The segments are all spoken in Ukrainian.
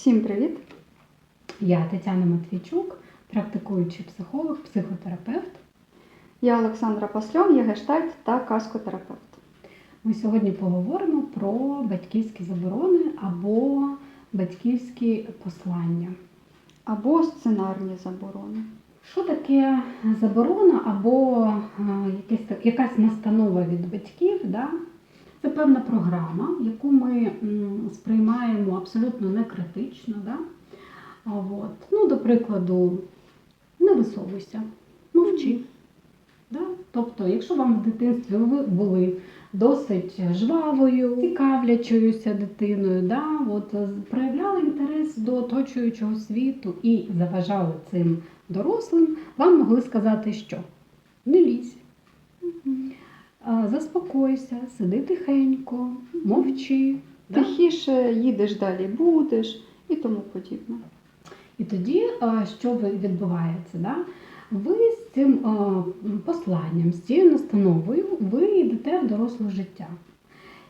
Всім привіт! Я Тетяна Матвійчук, практикуючий психолог, психотерапевт. Я Олександра Пасльон, я гештальт та каскотерапевт. Ми сьогодні поговоримо про батьківські заборони або батьківські послання. Або сценарні заборони. Що таке заборона або е, якась, якась настанова від батьків? Да? Це певна програма, яку ми сприймаємо абсолютно не критично. Да? От. Ну, до прикладу, не висовуйся, мовчи. Да? Тобто, якщо вам в дитинстві ви були досить жвавою, цікавлячоюся дитиною, да? От, е, проявляли інтерес до оточуючого світу і заважали цим дорослим, вам могли сказати, що не лізь, заспокойся, сиди тихенько, мовчи. Да? Тихіше їдеш далі, будеш і тому подібне. І тоді що відбувається? Да? Ви з цим посланням, з цією настановою, ви йдете в доросле життя.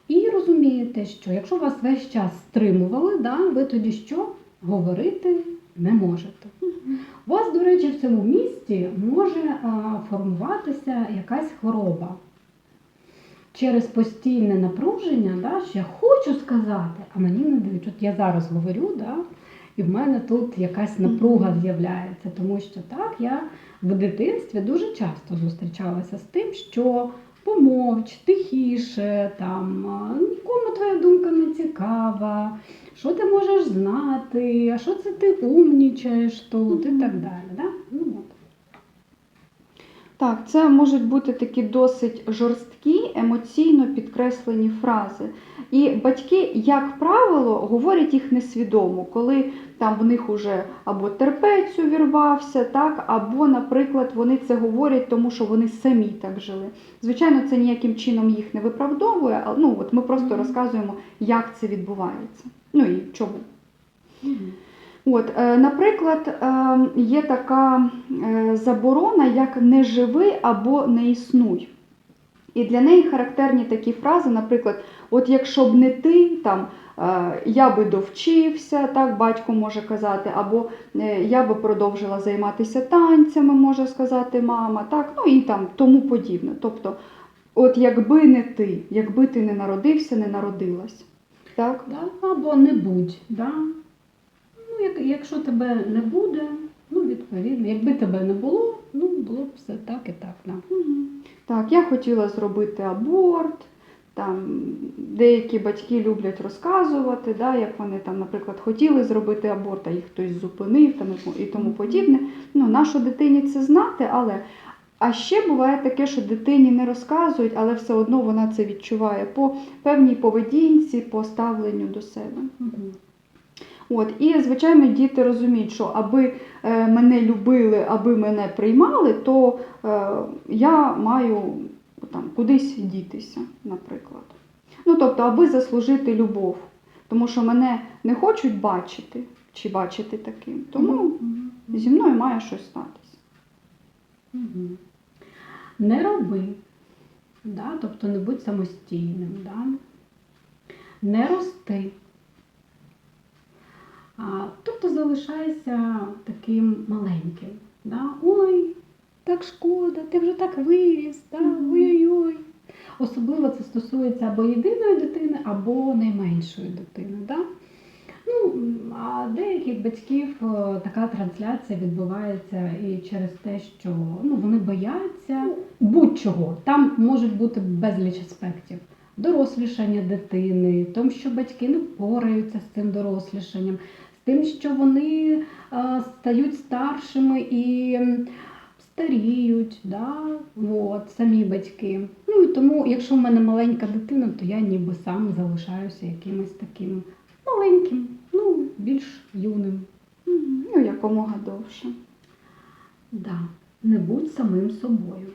І розумієте, що якщо вас весь час стримували, да, ви тоді що говорити не можете. У вас, до речі, в цьому місті може формуватися якась хвороба. Через постійне напруження, да, що я хочу сказати, а мені не дають. От я зараз говорю, да, і в мене тут якась напруга з'являється, тому що так, я в дитинстві дуже часто зустрічалася з тим, що помовч, тихіше, там, нікому твоя думка не цікава, що ти можеш знати, а що це ти умнічаєш тут і так далі. Да? Так, це можуть бути такі досить жорсткі, емоційно підкреслені фрази. І батьки, як правило, говорять їх несвідомо, коли там в них уже або терпець увірвався, так, або, наприклад, вони це говорять, тому що вони самі так жили. Звичайно, це ніяким чином їх не виправдовує, але ну, от ми просто розказуємо, як це відбувається. Ну і чому. От, е, наприклад, е, є така е, заборона, як не живи або не існуй. І для неї характерні такі фрази, наприклад, от якщо б не ти, там, я би довчився, так батько може казати, або я би продовжила займатися танцями, може сказати мама, так, ну і там тому подібне. Тобто, от якби не ти, якби ти не народився, не народилась. Так? Да? Або не будь. Да? Ну, як, якщо тебе не буде, ну відповідно, якби тебе не було, ну було б все так і так. Да. Мгм. Так, я хотіла зробити аборт. Там деякі батьки люблять розказувати, да, як вони там, наприклад, хотіли зробити аборт, а їх хтось зупинив там, і тому подібне. Ну, нащо дитині це знати, але а ще буває таке, що дитині не розказують, але все одно вона це відчуває по певній поведінці, по ставленню до себе. Мгм. От, і, звичайно, діти розуміють, що аби е, мене любили, аби мене приймали, то е, я маю там, кудись дітися, наприклад. Ну, тобто, аби заслужити любов. Тому що мене не хочуть бачити чи бачити таким. Тому Мгм. зі мною має щось статися. Мгм. Не роби, да? тобто не будь самостійним. Да? Не рости. Тобто залишайся таким маленьким. Да? Ой, так шкода, ти вже так виріс, да? ой-ой-ой. Особливо це стосується або єдиної дитини, або найменшої дитини. Да? Ну, а деяких батьків е, така трансляція відбувається і через те, що ну, вони бояться будь-чого. Там можуть бути безліч аспектів. Дорослішання дитини, тому що батьки не впораються з цим дорослішанням, тим, що вони е, стають старшими і старіють, да? От, самі батьки. Ну і тому, якщо в мене маленька дитина, то я ніби сам залишаюся якимось таким маленьким, ну, більш юним. Ну, якомога довше. Да. Не будь самим собою.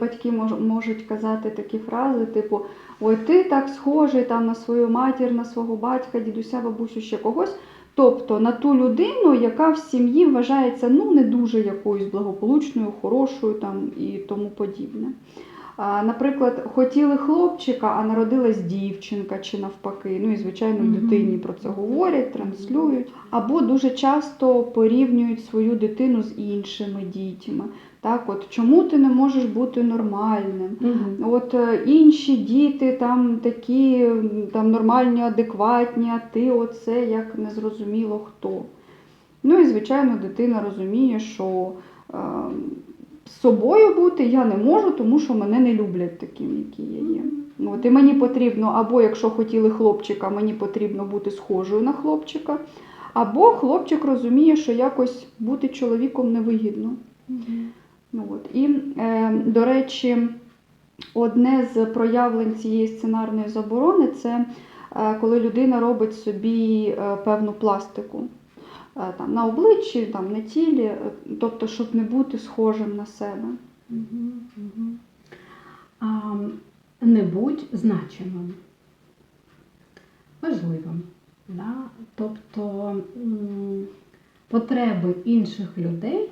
Батьки можуть казати такі фрази, типу: Ой, ти так схожий там на свою матір, на свого батька, дідуся, бабусю, ще когось. Тобто на ту людину, яка в сім'ї вважається ну, не дуже якоюсь благополучною, хорошою там, і тому подібне. А, Наприклад, хотіли хлопчика, а народилась дівчинка чи навпаки. Ну і звичайно, Мгм. дитині про це говорять, транслюють. Або дуже часто порівнюють свою дитину з іншими дітьми. Так, от чому ти не можеш бути нормальним? Мгм. От е, інші діти там такі там нормальні, адекватні, а ти оце як незрозуміло хто. Ну і звичайно, дитина розуміє, що е, з собою бути я не можу, тому що мене не люблять таким, який я є. От, і мені потрібно, або якщо хотіли хлопчика, мені потрібно бути схожою на хлопчика, або хлопчик розуміє, що якось бути чоловіком невигідно. Мгм. Ну, от. І, е, до речі, одне з проявлень цієї сценарної заборони це е, коли людина робить собі е, певну пластику е, там, на обличчі, там, на тілі, тобто, щоб не бути схожим на себе. Мгм, мгм. А, не будь значимим, важливим. Да? Тобто потреби інших людей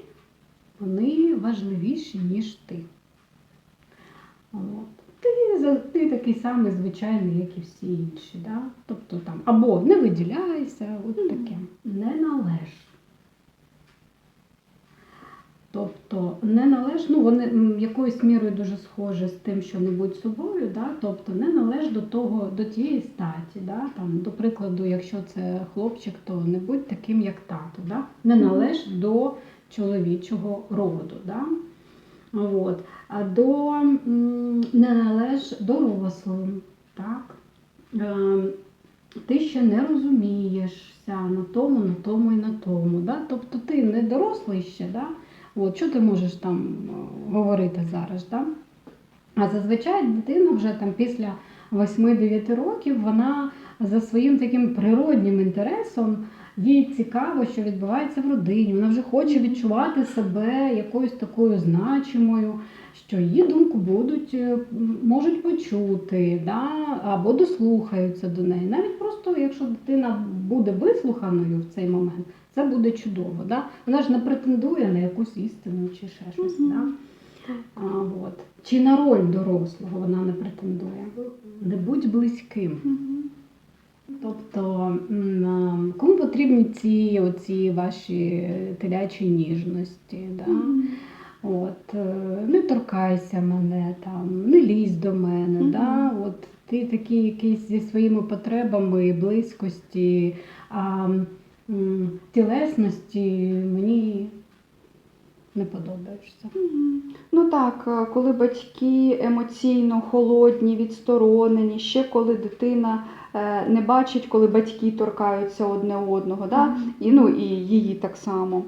вони важливіші, ніж ти. От. Ти, ти такий самий звичайний, як і всі інші. Да? Тобто там або не виділяйся, от таке. Не належ. Тобто не належ, ну вони якоюсь мірою дуже схожі з тим, що не будь собою, да? тобто не належ до того, до тієї статі. Да? Там, до прикладу, якщо це хлопчик, то не будь таким, як тато. Да? Не належ до чоловічого роду. Да? От. А до не належ дорослим. Так? Е, ти ще не розумієшся на тому, на тому і на тому. Да? Тобто ти не дорослий ще, да? От, що ти можеш там е, говорити зараз? Да? А зазвичай дитина вже там після 8-9 років вона за своїм таким природнім інтересом їй цікаво, що відбувається в родині. Вона вже хоче відчувати себе якоюсь такою значимою, що її думку будуть, е, можуть почути, да? або дослухаються до неї. Навіть просто, якщо дитина буде вислуханою в цей момент, це буде чудово. Да? Вона ж не претендує на якусь істину чи ще щось. Мгм. Да? А, от. Чи на роль дорослого вона не претендує. Не будь близьким. Тобто, кому потрібні ці оці ваші телячі ніжності? Да? Мгм. От, е, не торкайся мене, там, не лізь до мене. Мгм. Да? От, ти такий якийсь зі своїми потребами, близькості, а, м, тілесності мені не подобаєшся. Мгм. Ну так, е, коли батьки емоційно холодні, відсторонені, ще коли дитина не бачить, коли батьки торкаються одне одного, да? І, ну, і її так само.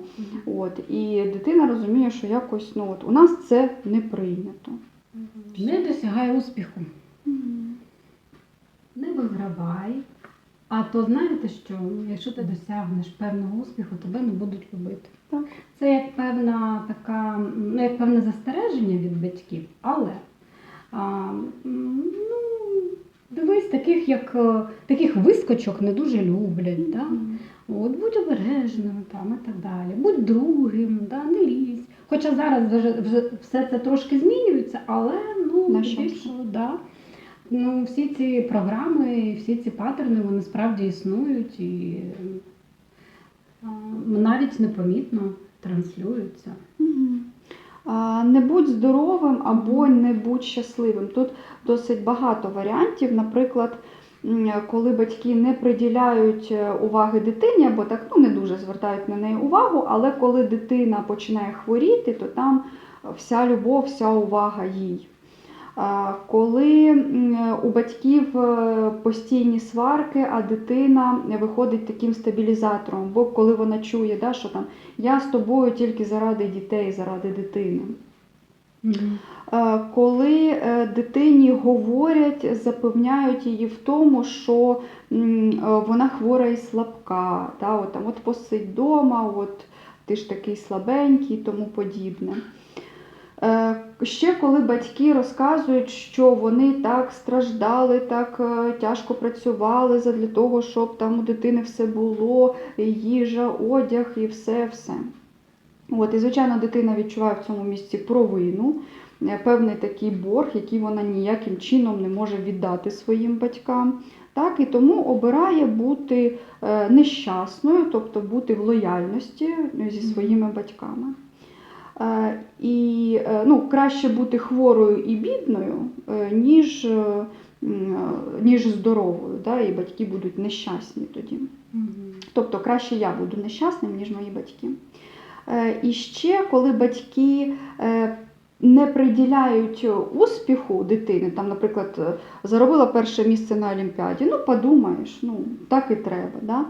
От, і дитина розуміє, що якось ну, от, у нас це не прийнято. Не досягай успіху. Не вигравай. А то знаєте що, якщо ти досягнеш певного успіху, тебе не будуть любити. Так. Це як певна така, ну як певне застереження від батьків, але а, ну, дивись, таких як е, таких вискочок не дуже люблять. Да? От, будь обережним там і так далі, будь другим, да, не лізь. Хоча зараз вже, вже все це трошки змінюється, але ну, На да. ну, всі ці програми, всі ці паттерни, вони справді існують і навіть непомітно транслюються. Не будь здоровим або не будь щасливим. Тут досить багато варіантів. Наприклад, коли батьки не приділяють е, уваги дитині, або так ну, не дуже звертають на неї увагу, але коли дитина починає хворіти, то там вся любов, вся увага їй. Коли у батьків е, постійні сварки, а дитина виходить таким стабілізатором, бо коли вона чує, да, що там я з тобою тільки заради дітей, заради дитини. Коли е, дитині говорять, запевняють її в тому, що е, вона хвора і слабка, та, от, там, от посидь вдома, от ти ж такий слабенький і тому подібне. Ще коли батьки розказують, що вони так страждали, так е, тяжко працювали для того, щоб там у дитини все було, їжа, одяг і все-все. От, і, звичайно, дитина відчуває в цьому місці провину. е, певний такий борг, який вона ніяким чином не може віддати своїм батькам. Так, і тому обирає бути е, нещасною, тобто бути в лояльності зі своїми батьками. Е, І е, ну, краще бути хворою і бідною, е, ніж, ніж здоровою. Да? І батьки будуть нещасні тоді. Тобто краще я буду нещасним, ніж мої батьки. І ще, коли батьки не приділяють успіху дитини, там, наприклад, заробила перше місце на Олімпіаді, ну подумаєш, ну так і треба. Да?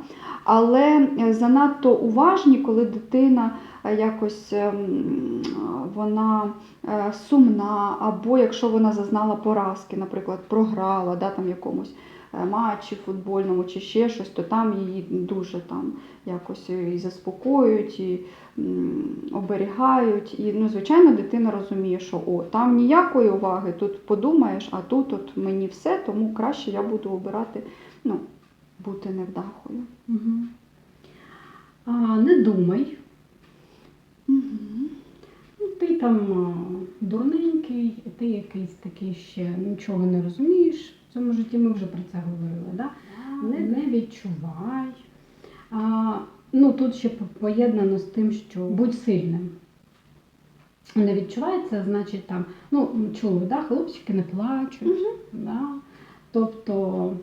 Але занадто уважні, коли дитина якось ем, вона е, сумна, або якщо вона зазнала поразки, наприклад, програла да, там якомусь е, матчі футбольному чи ще щось, то там її дуже там якось і заспокоюють, і оберігають. І, ну, звичайно, дитина розуміє, що о, там ніякої уваги, тут подумаєш, а тут от мені все, тому краще я буду обирати ну, бути невдахою. Мгм. А, не думай. Ну, ти там дурненький, ти якийсь такий ще нічого не розумієш. В цьому житті ми вже про це говорили. Да? Не, не відчувай. А, ну, тут ще поєднано з тим, що будь сильним. Не відчувається, значить там, ну, чули, да? хлопчики не плачуть. Да? Тобто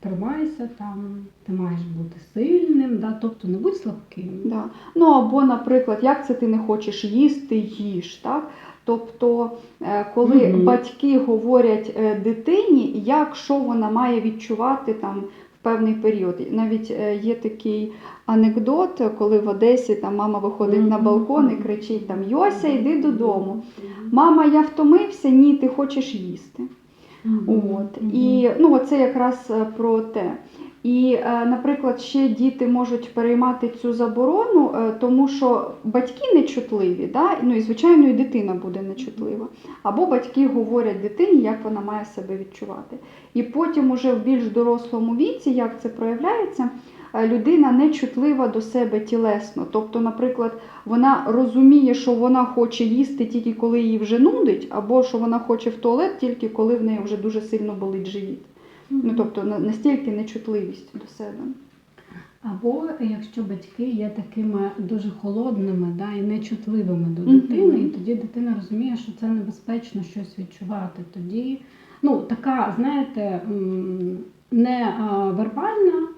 тримайся там, ти маєш бути сильним, да? тобто не будь слабким. Да. Ну або, наприклад, як це ти не хочеш їсти, їж. Так? Тобто, е, коли Мгм. батьки говорять е, дитині, як що вона має відчувати там в певний період. Навіть е, є такий анекдот, коли в Одесі там мама виходить на балкон і кричить там Йося, йди додому. Мама, я втомився, ні, ти хочеш їсти. От. І ну, це якраз е, про те. І, е, наприклад, ще діти можуть переймати цю заборону, е, тому що батьки нечутливі, да? ну і звичайно, і дитина буде нечутлива. Або батьки говорять дитині, як вона має себе відчувати. І потім, уже в більш дорослому віці, як це проявляється, е, людина нечутлива до себе тілесно. Тобто, наприклад, вона розуміє, що вона хоче їсти тільки коли її вже нудить, або що вона хоче в туалет тільки коли в неї вже дуже сильно болить живіт. Ну, тобто настільки нечутливість до себе. Або якщо батьки є такими дуже холодними да, і нечутливими до дитини, і тоді дитина розуміє, що це небезпечно щось відчувати. Тоді ну, така, знаєте, не вербальна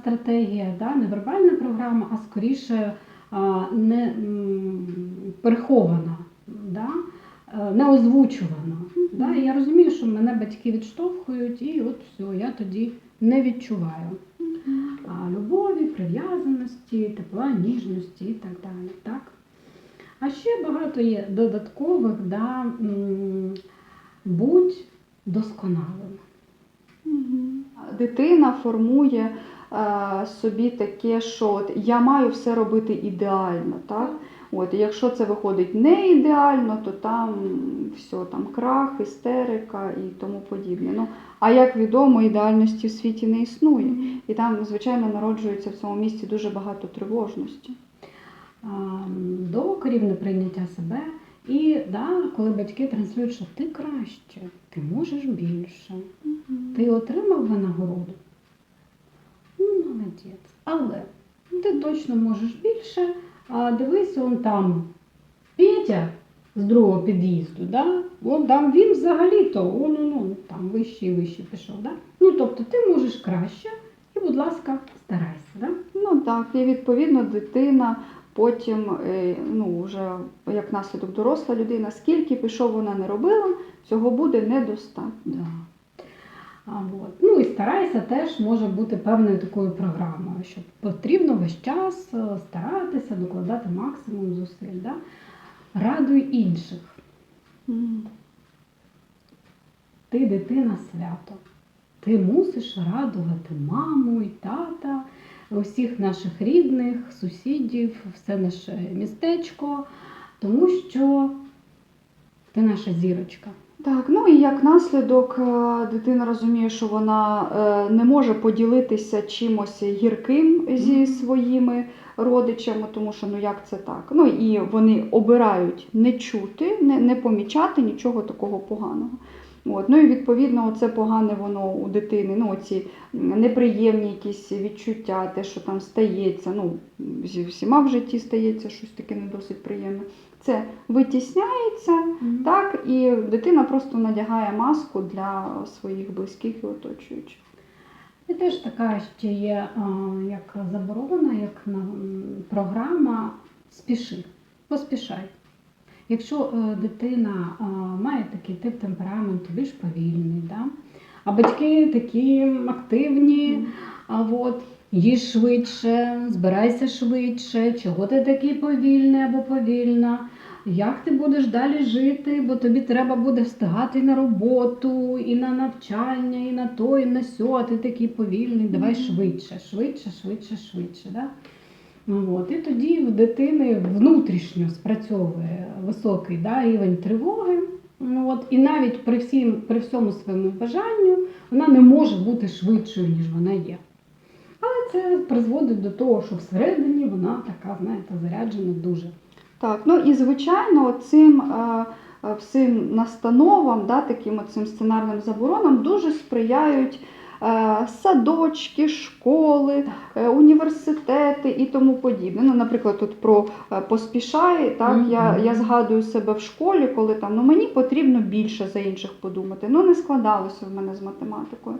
стратегія, да, не вербальна програма, а скоріше не м, перехована, да, е, не озвучувана. Да. Я розумію, що мене батьки відштовхують, і от все, я тоді не відчуваю а, любові, прив'язаності, тепла, ніжності і так далі. Так? А ще багато є додаткових, да, будь досконалим. Дитина формує е, собі таке, що от я маю все робити ідеально. Так? От, і якщо це виходить не ідеально, то там все, там крах, істерика і тому подібне. Ну, а як відомо, ідеальності в світі не існує. І там, звичайно, народжується в цьому місці дуже багато тривожності. А, Докорів неприйняття себе. І да, коли батьки транслюють, що ти краще, ти можеш більше, ти отримав винагороду. Молодець. Але ти точно можеш більше. А дивись, он там Петя з другого під'їзду, да? От там він взагалі-то он, он, он, там вище і вище пішов. Да? Ну, тобто ти можеш краще, і, будь ласка, старайся. Да? Ну так, і відповідно дитина потім, е, ну вже як наслідок доросла людина, скільки пішов вона не робила, цього буде недостатньо. От. Ну і старайся теж може бути певною такою програмою, що потрібно весь час е, старатися, докладати максимум зусиль. Да? Радуй інших. Ти дитина свято. Ти мусиш радувати маму і тата, усіх наших рідних, сусідів, все наше містечко, тому що ти наша зірочка. Так, ну і як наслідок е, дитина розуміє, що вона е, не може поділитися чимось гірким зі своїми родичами, тому що ну як це так? Ну і вони обирають не чути, не, не помічати нічого такого поганого. От. Ну і відповідно, це погане воно у дитини, ну ці неприємні якісь відчуття, те, що там стається, ну зі всіма в житті стається щось таке не досить приємне. Це витісняється. Так, і дитина просто надягає маску для своїх близьких і оточуючих. І теж така ще є як заборона, як програма спіши, поспішай. Якщо е, дитина має такий тип темпераменту, більш повільний, да? а батьки такі активні, а от їж швидше, збирайся швидше, чого ти такий повільний або повільна, як ти будеш далі жити, бо тобі треба буде встигати і на роботу, і на навчання, і на то, і на сьо, а ти такий повільний, давай швидше, швидше, швидше, швидше. Да? От. І тоді в дитини внутрішньо спрацьовує високий да, рівень тривоги. От. І навіть при, всім, при всьому своєму бажанню вона не може бути швидшою, ніж вона є. Але це призводить до того, що всередині вона така, знаєте, заряджена дуже. Так, ну і звичайно, цим е, е, всім настановам, да, таким цим сценарним заборонам дуже сприяють е, садочки, школи, університети і тому подібне. Ну, наприклад, тут про поспішай, так, Мгм. я, я згадую себе в школі, коли там ну, мені потрібно більше за інших подумати. Ну, не складалося в мене з математикою.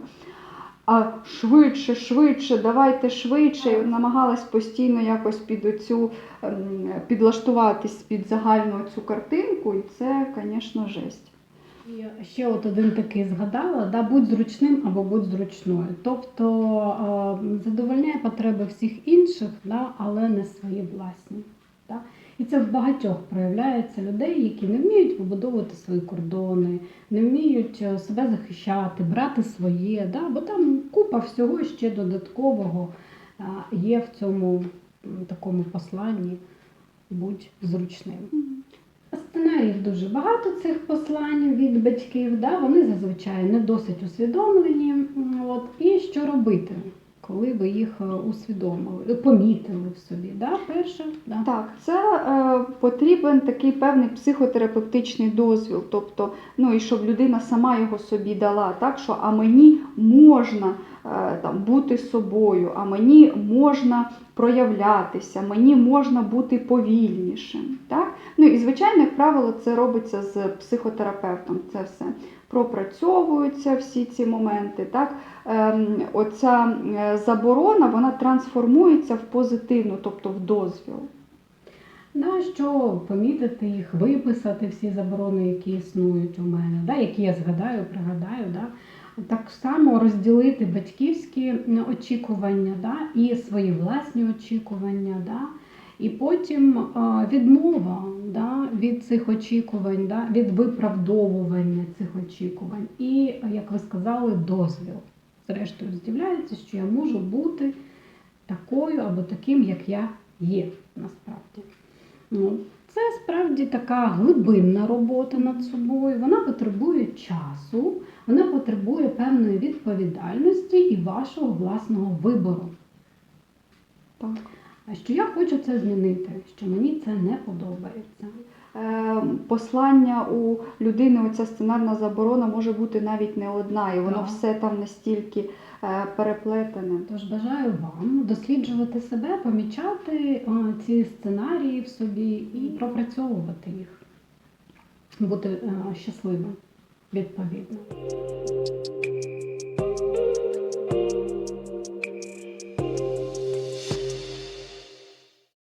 А швидше, швидше, давайте швидше. І намагалась постійно якось під оцю ем, підлаштуватись під загальну цю картинку, і це, звісно, жесть. І ще от один такий згадала: да, будь зручним або будь зручною. Тобто е, задовольняє потреби всіх інших, да, але не свої власні. Да. І це в багатьох проявляється людей, які не вміють вибудовувати свої кордони, не вміють е, себе захищати, брати своє, да, бо там купа всього ще додаткового є в цьому такому посланні будь зручним. Сценаріїв дуже багато цих послань від батьків. Да? Вони зазвичай не досить усвідомлені. От. І що робити, коли ви їх е, усвідомили, помітили в собі? Да? Перше, да. Так, це е, потрібен такий певний психотерапевтичний дозвіл, тобто, ну і щоб людина сама його собі дала, так що а мені можна е, там бути собою, а мені можна проявлятися, мені можна бути повільнішим. Так? Ну і звичайно, як правило, це робиться з психотерапевтом. Це все пропрацьовуються всі ці моменти. Так? Ем, оця е, заборона вона трансформується в позитивну, тобто в дозвіл. Да, що помітити їх, виписати всі заборони, які існують у мене, да, які я згадаю, пригадаю. Да. Так само розділити батьківські очікування да, і свої власні очікування. Да. І потім відмова да, від цих очікувань, да, від виправдовування цих очікувань. І, як ви сказали, дозвіл. Зрештою, здивляється, що я можу бути такою або таким, як я є насправді. Ну, це справді така глибинна робота над собою. Вона потребує часу, вона потребує певної відповідальності і вашого власного вибору. Так. А що я хочу це змінити, що мені це не подобається. Е, Послання у людини, оця сценарна заборона може бути навіть не одна, і воно Так. все там настільки е, переплетене. Тож бажаю вам досліджувати себе, помічати ці сценарії в собі і пропрацьовувати їх, бути е, щасливим відповідно.